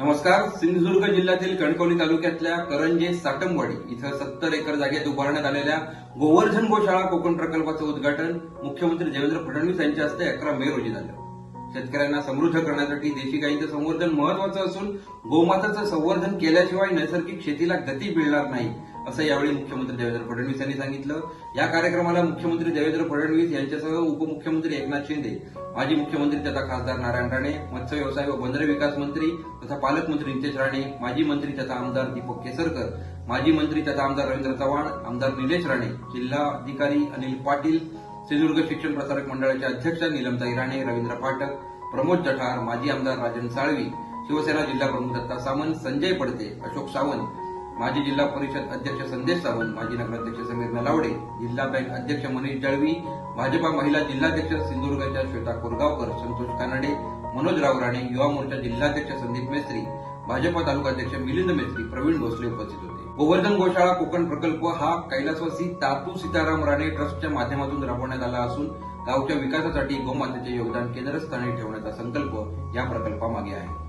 नमस्कार. सिंधुदुर्ग जिल्ह्यातील कणकवली तालुक्यातल्या करंजे साटमवाडी इथं सत्तर एकर जागेत उभारण्यात आलेल्या गोवर्धन गोशाळा कोकण प्रकल्पाचं उद्घाटन मुख्यमंत्री देवेंद्र फडणवीस यांच्या हस्ते अकरा मे रोजी झालं. शेतकऱ्यांना समृद्ध करण्यासाठी देशी गायीचं संवर्धन महत्वाचं असून गोमाताचं संवर्धन केल्याशिवाय नैसर्गिक शेतीला गती मिळणार नाही असं यावेळी मुख्यमंत्री देवेंद्र फडणवीस यांनी सांगितलं. या कार्यक्रमाला मुख्यमंत्री देवेंद्र फडणवीस यांच्यासह उपमुख्यमंत्री एकनाथ शिंदे माजी मुख्यमंत्री तथा खासदार नारायण राणे मत्स्य व्यवसाय व बंदरे विकास मंत्री तथा पालकमंत्री नितेश राणे माजी मंत्री तथा आमदार दीपक केसरकर माजी मंत्री तथा आमदार रवींद्र चव्हाण आमदार निलेश राणे जिल्हा अधिकारी अनिल पाटील सिंधुदुर्ग शिक्षण प्रसारक मंडळाच्या अध्यक्षा निलमताई राणे रवींद्र पाठक प्रमोद जठार माजी आमदार राजन साळवी शिवसेना जिल्हा प्रमुख दत्ता सावंत संजय पडते अशोक सावंत माजी जिल्हा परिषद अध्यक्ष संदेश सावंत माजी नगराध्यक्ष समीर नलावडे जिल्हा बँक अध्यक्ष मनीष जळवी भाजपा महिला जिल्हाध्यक्ष सिंधुदुर्गच्या श्वेता कोरगावकर संतोष कानडे मनोज राव राणे युवा मोर्चा जिल्हाध्यक्ष संदीप मेस्त्री भाजपा तालुकाध्यक्ष मिलिंद मेत्री प्रवीण भोसले उपस्थित होते. गोवर्धन गोशाळा कोकण प्रकल्प हा कैलासवासी तातू सीताराम राणे ट्रस्टच्या माध्यमातून राबवण्यात आला असून गावच्या विकासासाठी गोमातेचे योगदान केंद्रस्थानी ठेवण्याचा संकल्प या प्रकल्पामागे आहे.